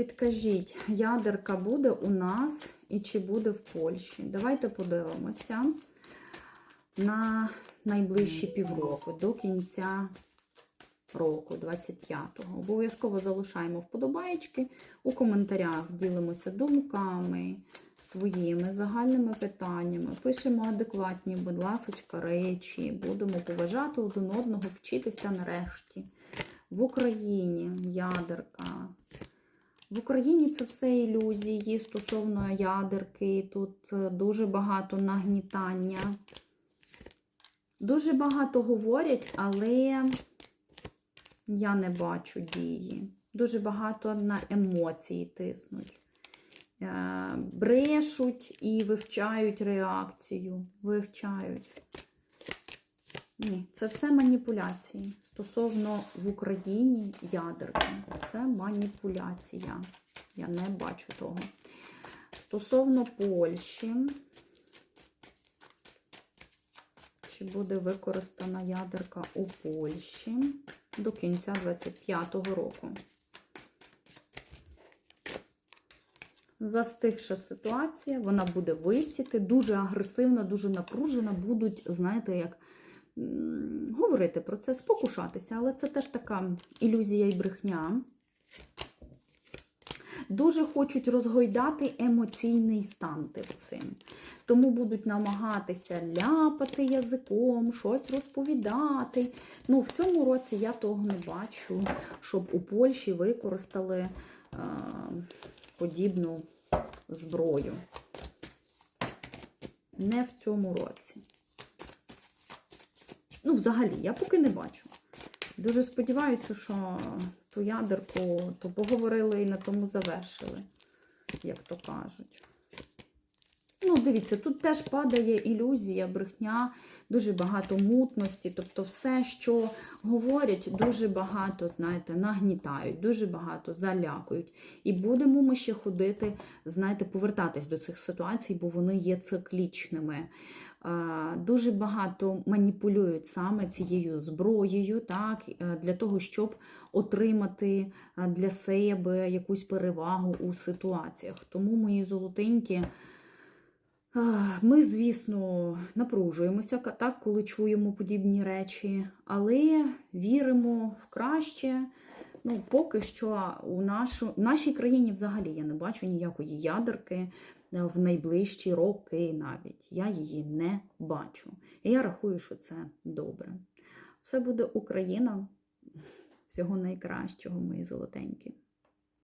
Підкажіть, ядерка буде у нас і чи буде в Польщі? Давайте подивимося на найближчі півроку до кінця року, 25-го. Обов'язково залишаємо вподобаєчки. У коментарях ділимося думками, своїми загальними питаннями. Пишемо адекватні, будь ласочка, речі. Будемо поважати один одного, вчитися нарешті. В Україні ядерка. В Україні це все ілюзії стосовно ядерки. Тут е, дуже багато нагнітання. Дуже багато говорять, але я не бачу дії. Дуже багато на емоції тиснуть. Е, Брешуть і вивчають реакцію. Вивчають. Ні, це все маніпуляції. Стосовно в Україні ядерки. Це маніпуляція. Я не бачу того. Стосовно Польщі, чи буде використана ядерка у Польщі до кінця 25-го року? Застигша ситуація, вона буде висіти, дуже агресивна, дуже напружена, будуть, знаєте, як говорити про це, спокушатися, але це теж така ілюзія і брехня. Дуже хочуть розгойдати емоційний стан тим цим. Тому будуть намагатися ляпати язиком, щось розповідати. Ну, в цьому році я того не бачу, щоб у Польщі використали е, подібну зброю. Не в цьому році. Ну, взагалі, я поки не бачу. Дуже сподіваюся, що ту ядерку то поговорили і на тому завершили, як то кажуть. Ну, дивіться, тут теж падає ілюзія, брехня, дуже багато мутності. Тобто, все, що говорять, дуже багато, знаєте, нагнітають, дуже багато залякують. І будемо ми ще ходити, знаєте, повертатись до цих ситуацій, бо вони є циклічними. А, Дуже багато маніпулюють саме цією зброєю, так, е, для того, щоб отримати е, для себе якусь перевагу у ситуаціях. Тому мої золотенькі. Ми, звісно, напружуємося так, коли чуємо подібні речі, але віримо в краще. Ну, поки що у нашу, нашій країні взагалі я не бачу ніякої ядерки е, в найближчі роки навіть. Я її не бачу. І я рахую, що це добре. Все буде Україна. Всього найкращого, мої золотенькі.